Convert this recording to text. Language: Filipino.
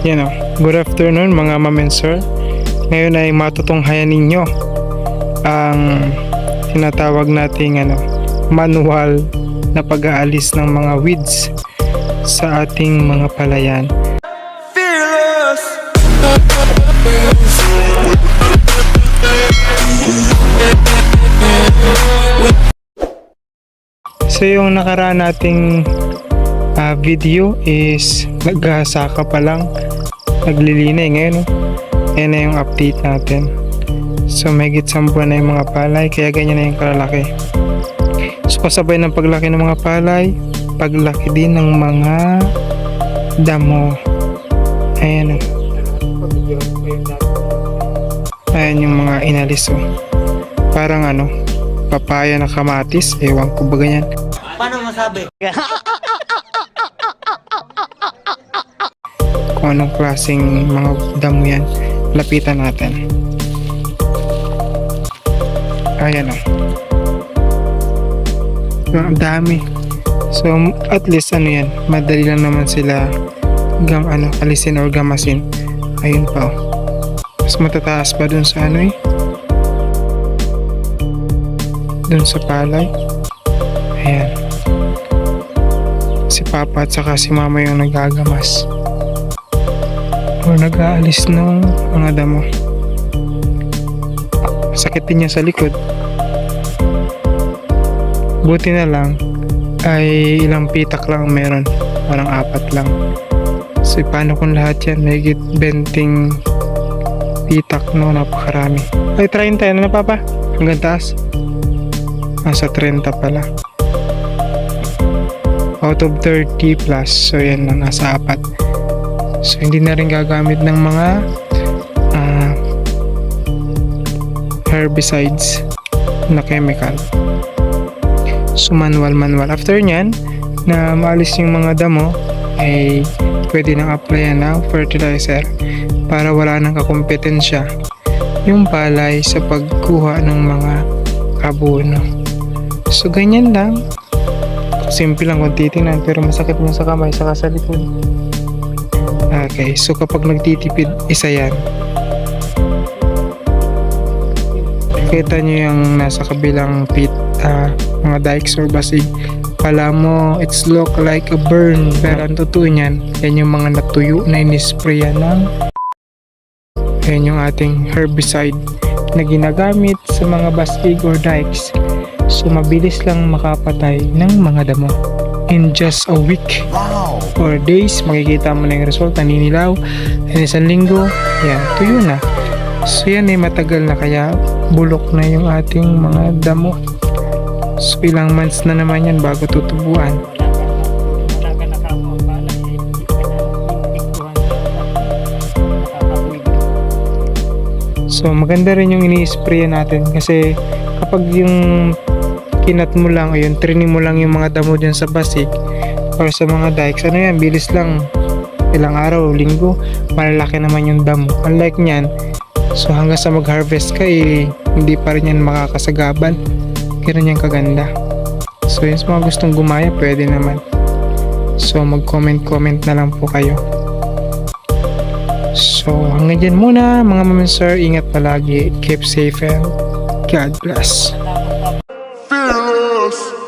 Yan o. Good afternoon mga ma'am and sir. Ngayon ay matutunghayan ninyo ang tinatawag nating ano, manual na pag-aalis ng mga weeds sa ating mga palayan. So yung nakaraan nating ah, video is naghahasaka pa lang naglilinay ngayon no? Ayan na yung update natin so may gitsang buwan na yung mga palay kaya ganyan na yung kalalaki so kasabay ng paglaki ng mga palay paglaki din ng mga damo ayan o ayan yung mga inalis oh. parang ano papaya na kamatis ewan ko ba ganyan Paano masabi? kung anong klaseng mga damo yan lapitan natin. Ayan o ang dami. So at least ano yan madali lang naman sila gam ano alisin or gamasin. Ayun pa o mas matataas pa dun sa ano eh. Dun sa palay. Ayan. Si papa at saka si mama yung nagagamas o nag-aalis ng mga damo. Sakit din niya sa likod. Buti na lang ay ilang pitak lang ang meron. Parang apat lang. So paano kung lahat yan? May 20 pitak no, napakarami. Ay 30 ano na papa? Hanggang taas? Nasa 30 pala. Out of 30 plus. So yan lang, nasa apat. So hindi na rin gagamit ng mga ah, herbicides na chemical. So manual manual. After nyan, na maalis yung mga damo, ay pwede nang applyan ng fertilizer para wala nang kakompetensya yung palay sa pagkuha ng mga abono. So ganyan lang. Simple lang kung titingnan pero masakit mo sa kamay sa likod. Okay, so kapag nagtitipid, isa yan. Kita nyo yung nasa kabilang pit, ah, mga dikes or basig. Kala mo, it's look like a burn. Pero ang totoo niyan, yan yung mga natuyo na inisprayan ng yan yung ating herbicide na ginagamit sa mga basig or dikes. So mabilis lang makapatay ng mga damo. In just a week Wow! or days, makikita mo na yung result, naninilaw, and isang linggo, yan, tuyo na. So yan ay matagal na kaya bulok na yung ating mga damo. So ilang months na naman yan bago tutubuan. So maganda rin yung ini-spray natin kasi kapag yung kinat mo lang o yung trinim mo lang yung mga damo dyan sa basig or sa mga dikes, ano yan, bilis lang ilang araw, linggo, malalaki naman yung damo. Unlike nyan, so hanggang sa mag-harvest ka, eh, hindi pa rin yan makakasagabal. Ganun yung kaganda. So yun, sa mga gustong gumaya, pwede naman. So mag-comment-comment na lang po kayo. So hanggang dyan muna mga ma'am ingat palagi, keep safe and God bless. fearless.